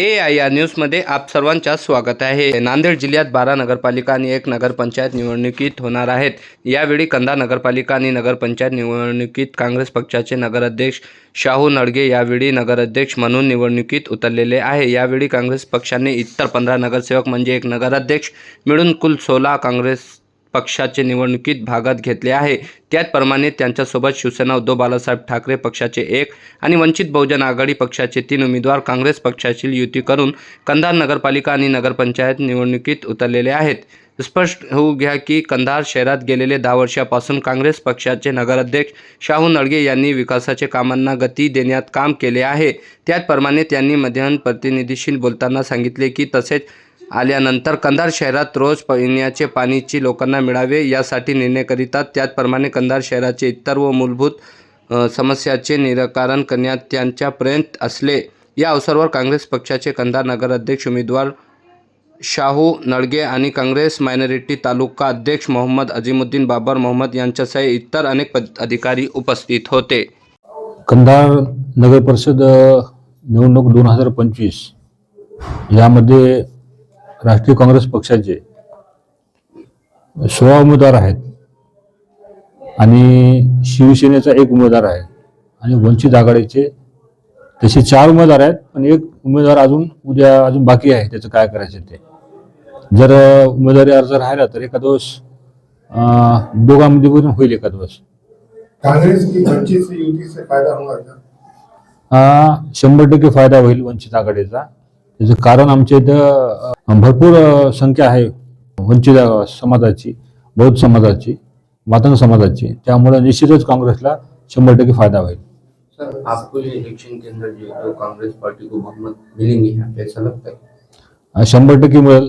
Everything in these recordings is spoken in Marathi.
ए आय या न्यूजमध्ये आप सर्वांचा स्वागत आहे. नांदेड जिल्ह्यात बारा नगरपालिका आणि एक नगरपंचायत निवडणुकीत होणार आहेत. यावेळी कंदा नगरपालिका आणि नगरपंचायत निवडणुकीत काँग्रेस पक्षाचे नगराध्यक्ष शाहू नडगे यावेळी नगराध्यक्ष म्हणून निवडणुकीत उतरलेले आहे. यावेळी काँग्रेस पक्षाने इतर पंधरा नगरसेवक म्हणजे एक नगराध्यक्ष मिळून कुल सोळा काँग्रेस पक्षाचे निवडणुकीत भागात घेतले आहे. त्याचप्रमाणे त्यांच्यासोबत शिवसेना उद्धव बाळासाहेब ठाकरे पक्षाचे एक आणि वंचित बहुजन आघाडी पक्षाचे तीन उमेदवार काँग्रेस पक्षाची युती करून कंधार नगरपालिका आणि नगरपंचायत निवडणुकीत उतरलेले आहेत. स्पष्ट होऊ घ्या की कंधार शहरात गेलेले दहा वर्षापासून काँग्रेस पक्षाचे नगराध्यक्ष शाहू नडगे यांनी विकासाचे कामांना गती देण्यात काम केले आहे. त्याचप्रमाणे त्यांनी मध्यान प्रतिनिधीशी बोलताना सांगितले की तसेच आल्यानंतर कंधार शहरात रोज पिण्याचे पाणीची लोकांना मिळावे यासाठी निर्णय करीतात. त्याचप्रमाणे कंधार शहराचे इतर व मूलभूत समस्याचे निराकरण करण्यात त्यांच्या प्रयत्न असले. या अवसरावर काँग्रेस पक्षाचे कंधार नगराध्यक्ष उमेदवार शाहू नळगे आणि काँग्रेस मायनॉरिटी तालुका अध्यक्ष मोहम्मद अझीमुद्दीन बाबर मोहम्मद यांच्यासह इतर अनेक पद अधिकारी उपस्थित होते. कंधार नगर परिषद निवडणूक दोन हजार पंचवीस. यामध्ये राष्ट्रीय काँग्रेस पक्षाचे सोळा उमेदवार आहेत आणि शिवसेनेचा एक उमेदवार आहे आणि वंचित आघाडीचे तसे चार उमेदवार आहेत पण एक उमेदवार अजून उद्या अजून बाकी आहे त्याचं काय करायचं ते. जर उमेदवारी अर्ज राहिला तर एका दिवस अ, दोघांमध्ये पण होईल एका दिवस. कांग्रेस हा शंभर टक्के फायदा होईल वंचित आघाडीचा. त्याचं कारण आमच्या इथं भरपूर संख्या आहे वंचित समाजाची बौद्ध समाजाची मातंग समाजाची. त्यामुळे निश्चितच काँग्रेसला शंभर टक्के फायदा होईल. सर आपको ये इलेक्शन के अंदर जो तो कांग्रेस पार्टी को बहुमत मिलेंगे यहाँ पे ऐसा लगता है अ, शंभर टक्के मिळेल.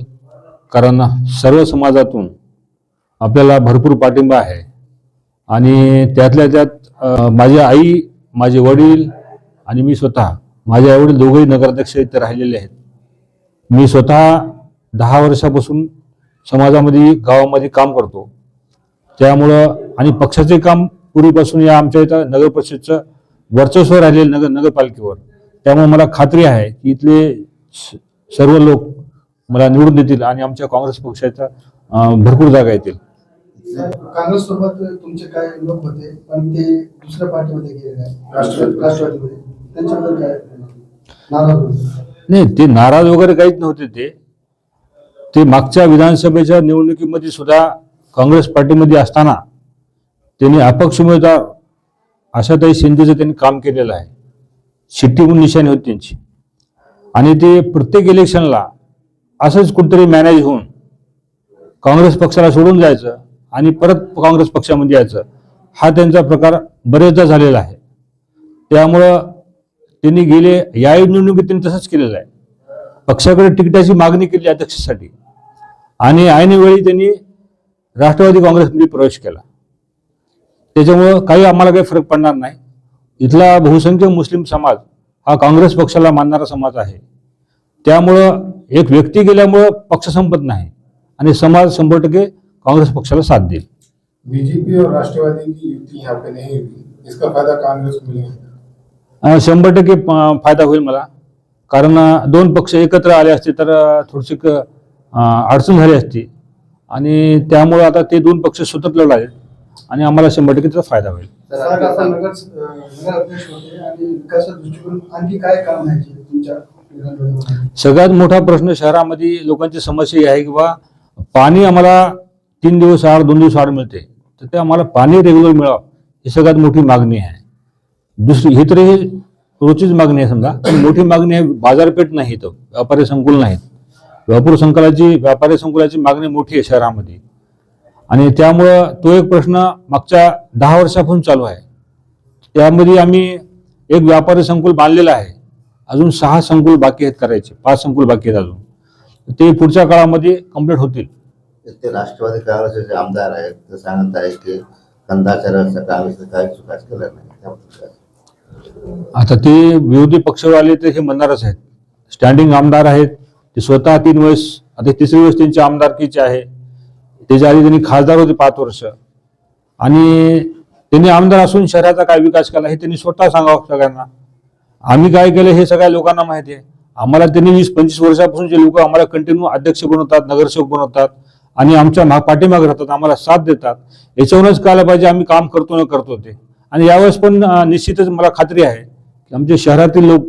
कारण सर्व समाजातून आपल्याला भरपूर पाठिंबा आहे. आणि त्यातल्या त्यात माझी आई माझे वडील आणि मी स्वतः माझे आई वडील दोघेही नगराध्यक्ष इथे राहिलेले आहेत. मी स्वतः दहा वर्षापासून समाजामध्ये गावामध्ये काम करतो. त्यामुळं आणि पक्षाचे काम पूर्वीपासून या आमच्या इथं नगर परिषदचं वर्चस्व राहिलेलं नगर नगरपालिकेवर. त्यामुळे मला खात्री आहे की इथले स- सर्व लोक मला निवडून देतील आणि आमच्या काँग्रेस पक्षाच्या भरपूर जागा येतील. काँग्रेस सोबत तुमचे काय लोक होते पण ते दुसऱ्या पार्टीमध्ये गेलेले आहे राष्ट्रवादी. राष्ट्रवादीमध्ये. त्यांच्याबद्दल काय? नाराज होते. नाही ते नाराज वगैरे काहीच नव्हते ते. ते मागच्या विधानसभेच्या निवडणुकीमध्ये सुद्धा काँग्रेस पार्टीमध्ये असताना त्यांनी अपक्ष उमेदवार आशाताई शिंदेचं त्यांनी काम केलेलं आहे. शिट्टी म्हणून निशाणी होती त्यांची. आणि ते प्रत्येक इलेक्शनला असंच कुठेतरी मॅनेज होऊन काँग्रेस पक्षाला सोडून जायचं आणि परत काँग्रेस पक्षामध्ये यायचं. हा त्यांचा प्रकार बरेचदा झालेला आहे. त्यामुळं त्यांनी गेले या निवडणुकीत त्यांनी तसंच केलेलं आहे. पक्षाकडे तिकिटाची मागणी केली अध्यक्षासाठी. आणि ऐनवेळी त्यांनी राष्ट्रवादी काँग्रेसमध्ये प्रवेश केला. त्याच्यामुळं काही आम्हाला काही फरक पडणार नाही. इथला बहुसंख्य मुस्लिम समाज हा काँग्रेस पक्षाला मानणारा समाज आहे. त्यामुळं एक व्यक्ती गेल्यामुळं पक्ष संपत नाही आणि समाज शंभर टक्के काँग्रेस पक्षाला साथ देईल. बीजेपी और राष्ट्रवादी की यहाँ पे नहीं हुई। इसका फायदा कांग्रेस को मिलेगा। शंभर टक्के फायदा होईल मला. कारण दोन पक्ष एकत्र आले असते तर थोडीशी अडचण झाली असती. आणि त्यामुळे आता ते दोन पक्ष स्वतंत्र लढाले आणि आम्हाला शंभर टक्के त्याचा फायदा होईल? सगळ्यात मोठा प्रश्न शहरामध्ये लोकांची समस्या ही आहे की बा पाणी आम्हाला तीन दिवस आड दोन दिवस आड मिळते. तर ते आम्हाला पाणी रेग्युलर मिळावं ही सगळ्यात मोठी मागणी आहे. दुसरी ही तरी रोजचीच मागणी आहे समजा. पण मोठी मागणी आहे बाजारपेठ नाही इथं व्यापारी संकुल नाहीत. व्यापार संकुलाची व्यापारी संकुलाची मागणी मोठी आहे शहरामध्ये. आणि त्यामुळं तो एक प्रश्न मागच्या दहा वर्षापासून चालू आहे. त्यामध्ये आम्ही एक व्यापारी संकुल बांधलेलं आहे. अजून सहा संकुल बाकी आहेत करायचे. पाच संकुल बाकी आहेत अजून. ते पुढच्या काळामध्ये कंप्लीट होतील. ते राष्ट्रवादी काँग्रेसचे आमदार आहेत ते सांगत आहेत की कंदाच्या रस्त्या काँग्रेसने काही चुकाच केल्या नाही. आता ते विरोधी पक्षवाले तर हे म्हणणारच आहेत. स्टँडिंग आमदार आहेत. ते स्वतः तीन वेळेस आता तिसरी वर्ष त्यांची आमदारकीची आहे. त्याच्या आधी त्यांनी खासदार होते पाच वर्ष. आणि त्यांनी आमदार असून शहराचा काय विकास केला हे त्यांनी स्वतः सांगावं सगळ्यांना. आम्ही काय केलं हे सगळ्या लोकांना माहिती आहे. आम्हाला त्यांनी वीस पंचवीस वर्षापासून जे लोक आम्हाला कंटिन्यू अध्यक्ष बनवतात नगरसेवक बनवतात आणि आमच्या पाठीमागे राहतात आम्हाला साथ देतात. याच्यावरूनच कळायला पाहिजे आम्ही काम करतो न करतो ते. आणि यावेळेस पण निश्चितच मला खात्री आहे की आमचे शहरातील लोक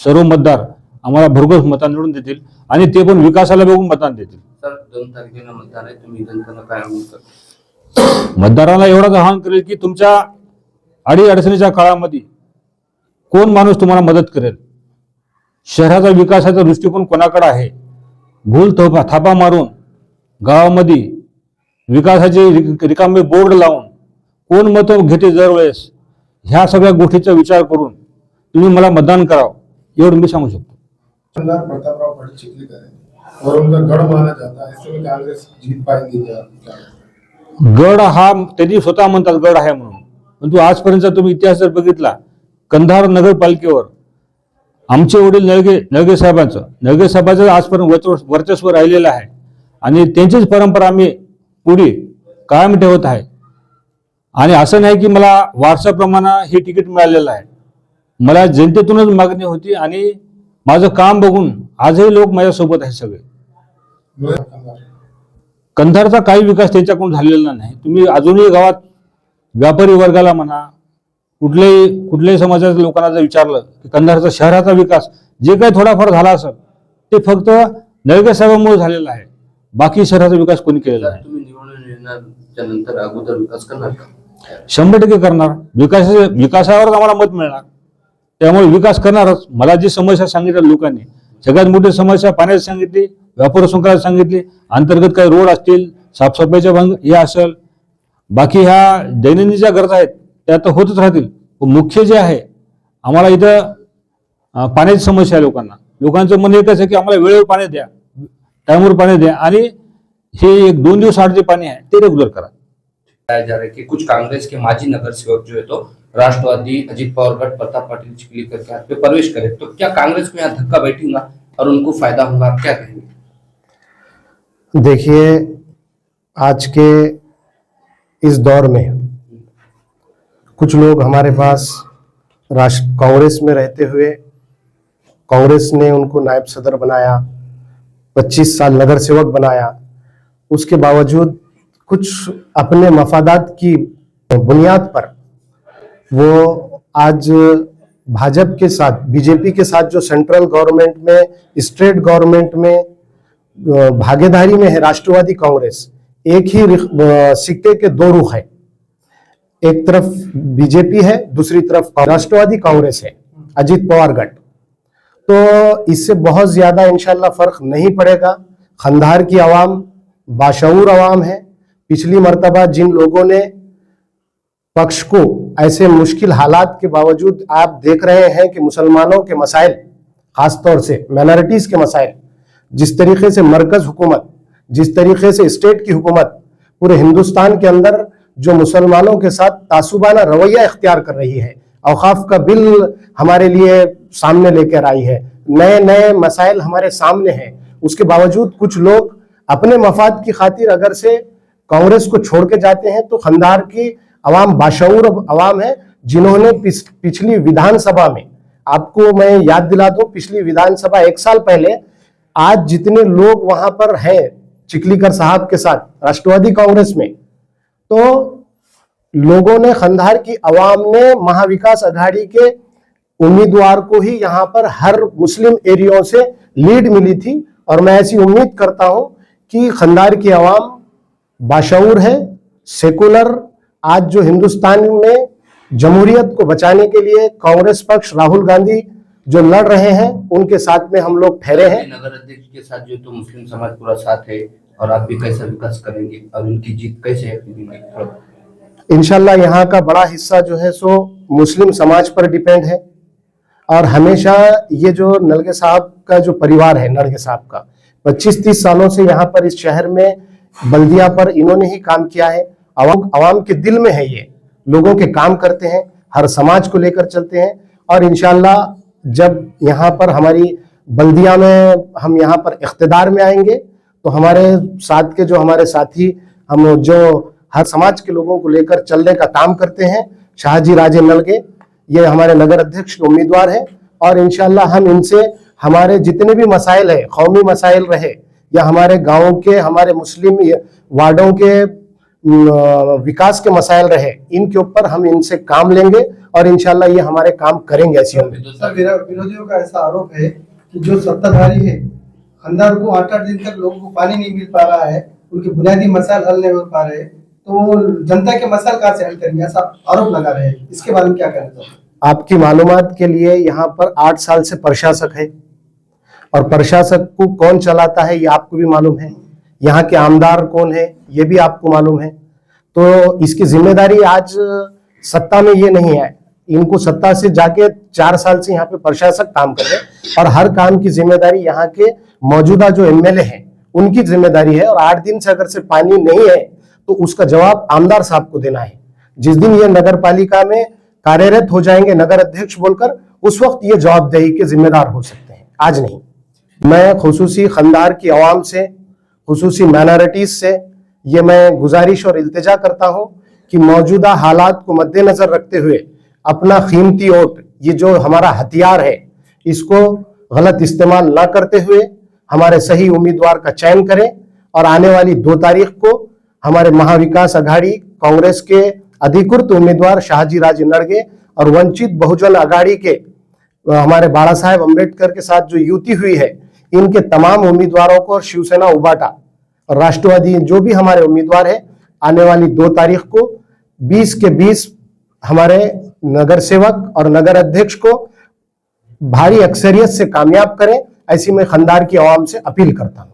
सर्व मतदार आम्हाला भरघोस मतदान निवडून देतील आणि ते पण विकासाला बघून मतदान देतील. मतदारांना एवढंच आवाहन करेल की तुमच्या अडी अडचणीच्या काळामध्ये कोण माणूस तुम्हाला मदत करेल? शहराचा विकासाचा दृष्टिकोन कोणाकडे आहे? भूल थोपा थापा मारून गावामध्ये विकासाचे रिक- रिकामे बोर्ड लावून कोण मतं घेते दरवेळेस? ह्या सगळ्या गोष्टीचा विचार करून तुम्ही मला मतदान करावं एवढं मी सांगू शकतो. पाटिल चिखलीकर माना जाता कांग्रेस जीत पाएंगी गड हा त्यांनी स्वतः म्हणतात गड आहे म्हणून. परंतु आजपर्यंत तुम्ही इतिहास जर बघितला कंधार नगरपालिकेवर आमचे वडील नळगे नळगे साहेबांचं नळगे साहेबांचं आजपर्यंत वर्चस्व राहिलेलं आहे. आणि त्यांचीच परंपरा आम्ही पुढे कायम ठेवत आहे. आणि असं नाही की मला वारसाप्रमाणे हे तिकीट मिळालेलं आहे. मला जनतेतूनच मागणी होती आणि माझं काम बघून आजही लोक माझ्यासोबत आहे सगळे. कंधारचा काही विकास त्यांच्याकडून झालेला नाही. तुम्ही अजूनही गावात व्यापारी वर्गाला म्हणा कुठल्याही कुठल्याही समाजाच्या लोकांना जर विचारलं की कंधारचा शहराचा विकास जे काही थोडाफार झाला असेल ते फक्त नळगे साहेबांमुळे झालेला आहे. बाकी शहराचा विकास कोणी केलेला आहे नाही. तुम्ही निवडून येण्याच्या नंतर अगोदर विकास करणार का? शंभर टक्के करणार. विकास विकासावरच आम्हाला मत मिळणार. त्यामुळे विकास करणारच. मला जी समस्या सांगितल्या लोकांनी सगळ्यात मोठी समस्या पाण्याची सांगितली व्यापार संकुलात सांगितली अंतर्गत काही रोड असतील साफसफाईच्या भंग हे असेल. बाकी ह्या दैनंदिन ज्या गरजा आहेत त्या तर होतच राहतील. मुख्य जे आहे आम्हाला इथं पाण्याची समस्या आहे लोकांना. लोकांचं म्हणणं एकच आहे की आम्हाला वेळेवर पाणी द्या टाईमवर पाणी द्या. आणि हे एक दोन दिवस आठ जे पाणी आहे ते रेग्युलर करा. बताया जा रहा है कि कुछ कांग्रेस के माजी नगर सेवक जो है तो राष्ट्रवादी अजीत पवार गढ़ प्रताप पाटिल चिखलीकर के हाथ पे प्रवेश करे। तो क्या कांग्रेस को यहाँ धक्का बैठेगा और उनको फ़ायदा होगा? आप क्या कहेंगे? देखिए, आज के इस दौर में कुछ लोग हमारे पास राष्ट्र कांग्रेस में रहते हुए, कांग्रेस ने उनको नायब सदर बनाया 25 साल नगर सेवक बनाया। उसके बावजूद कुछ अपने मफादात की बुनियाद पर वो आज भाजपा के साथ, बीजेपी के साथ जो सेंट्रल गवर्नमेंट में स्टेट गवर्नमेंट में भागीदारी में है राष्ट्रवादी कांग्रेस, एक ही सिक्के के दो रुख है। एक तरफ़ बीजेपी है, दूसरी तरफ़ राष्ट्रवादी कांग्रेस है, अजीत पवार गट। तो इससे बहुत ज़्यादा इंशाल्लाह फ़र्क नहीं पड़ेगा। खंधार की आवाम बाशूर आवाम है पिछली मरतबा जिन लोगों ने पक्ष को ऐसे मुश्किल हालात के बावजूद आप देख रहे हैं कि मुसलमानों के मसाइल, खासतौर से माइनॉरिटीज के मसाइल, जिस तरीके से मरकज हुकूमत, जिस तरीके से स्टेट की हुकूमत, पूरे हिंदुस्तान के अंदर जो मुसलमानों के साथ तासुबाना रवैया इख्तियार कर रही है, अवकाफ का बिल हमारे लिए सामने लेकर आई है नए नए मसाइल हमारे सामने हैं, उसके बावजूद कुछ लोग अपने मफाद की खातिर अगर से कांग्रेस को छोड़ के जाते हैं तो खंदार की अवाम बाशऊर अवाम है जिन्होंने पिछ, पिछली विधानसभा में आपको मैं याद दिला दूँ पिछली विधानसभा एक साल पहले आज जितने लोग वहाँ पर हैं चिखलीकर साहब के साथ राष्ट्रवादी कांग्रेस में तो लोगों ने खंदार की अवाम ने महाविकास अघाड़ी के उम्मीदवार को ही यहाँ पर हर मुस्लिम एरियो से लीड मिली थी और मैं ऐसी उम्मीद करता हूँ कि खंदार की आवाम बाशऊर है सेकुलर आज जो हिंदुस्तान में जमहूरियत को बचाने के लिए कांग्रेस पक्ष राहुल गांधी जो लड़ रहे हैं उनके साथ में हम लोग ठहरे हैं नगर अध्यक्ष के साथ जो तो मुस्लिम समाज पूरा साथ है और आप भी कैसा विकास करेंगे और उनकी जीत कैसे? थोड़ा इंशाल्लाह यहाँ का बड़ा हिस्सा जो है सो मुस्लिम समाज पर डिपेंड है और हमेशा ये जो नलगे साहब का जो परिवार है नलगे साहब का 25-30 सालों से यहाँ पर इस शहर में बल्दिया पर इन्होंने ही काम किया है। अवाम के दिल में है ये। लोगों के काम करते हैं, हर समाज को लेकर चलते हैं। और इंशाल्लाह जब यहाँ पर हमारी बल्दिया में हम यहाँ पर इकतदार में आएँगे तो हमारे साथ के जो हमारे साथी, हम जो हर समाज के लोगों को लेकर चलने का काम करते हैं, शाहजी राजे नलगे, ये हमारे नगर अध्यक्ष के उम्मीदवार हैं। और इंशाल्लाह हम इनसे हमारे जितने भी मसाइल है, कौमी मसाइल रहे या हमारे गाँव के हमारे मुस्लिम वार्डों के विकास के मसाइल रहे इनके ऊपर हम इनसे काम लेंगे और इंशाल्लाह ये हमारे काम करेंगे ऐसी विरोधियों का ऐसा आरोप है कि जो सत्ताधारी है खंडार को आठ आठ दिन तक लोगों को पानी नहीं मिल पा रहा है उनके बुनियादी मसाइल हल नहीं हो पा रहे तो जनता के मसाइल कहाँ से हल करेंगे? ऐसा आरोप लगा रहे हैं। इसके बारे में क्या कहना चाहते हैं आपकी मालूमात के लिए यहाँ पर आठ साल से प्रशासक है। और प्रशासक को कौन चलाता है, ये आपको भी मालूम है। यहाँ के आमदार कौन है, ये भी आपको मालूम है। तो इसकी ज़िम्मेदारी आज सत्ता में ये नहीं है। इनको सत्ता से जाके चार साल से यहाँ पे प्रशासक काम कर रहे और हर काम की ज़िम्मेदारी यहाँ के मौजूदा जो एमएलए हैं, उनकी ज़िम्मेदारी है। और आठ दिन से अगर से पानी नहीं है तो उसका जवाब आमदार साहब को देना है। जिस दिन ये नगर पालिका में कार्यरत हो जाएँगे, नगर अध्यक्ष बोलकर, उस वक्त ये जवाबदेही के जिम्मेदार हो सकते हैं। आज नहीं। मैं खसूसी खंदार की आवाम से, खसूसी माइनॉरिटीज से, ये मैं गुजारिश और इल्तिजा करता हूँ कि मौजूदा हालात को मद्देनजर रखते हुए अपना कीमती वोट, ये जो हमारा हथियार है, इसको गलत इस्तेमाल ना करते हुए हमारे सही उम्मीदवार का चयन करें और आने वाली दो तारीख को हमारे महाविकास अघाड़ी कांग्रेस के अधिकृत उम्मीदवार शाहजी राजे नड़गे और वंचित बहुजन अघाड़ी के हमारे बाला साहेब अंबेडकर के साथ जो युति हुई है इनके तमाम उम्मीदवारों को शिवसेना, उबाटा और राष्ट्रवादी जो भी हमारे उम्मीदवार है, आने वाली दो तारीख को 20 के 20 हमारे नगर सेवक और नगर अध्यक्ष को भारी अक्सरियत से कामयाब करें, ऐसी मैं खंदार की आवाम से अपील करता हूँ।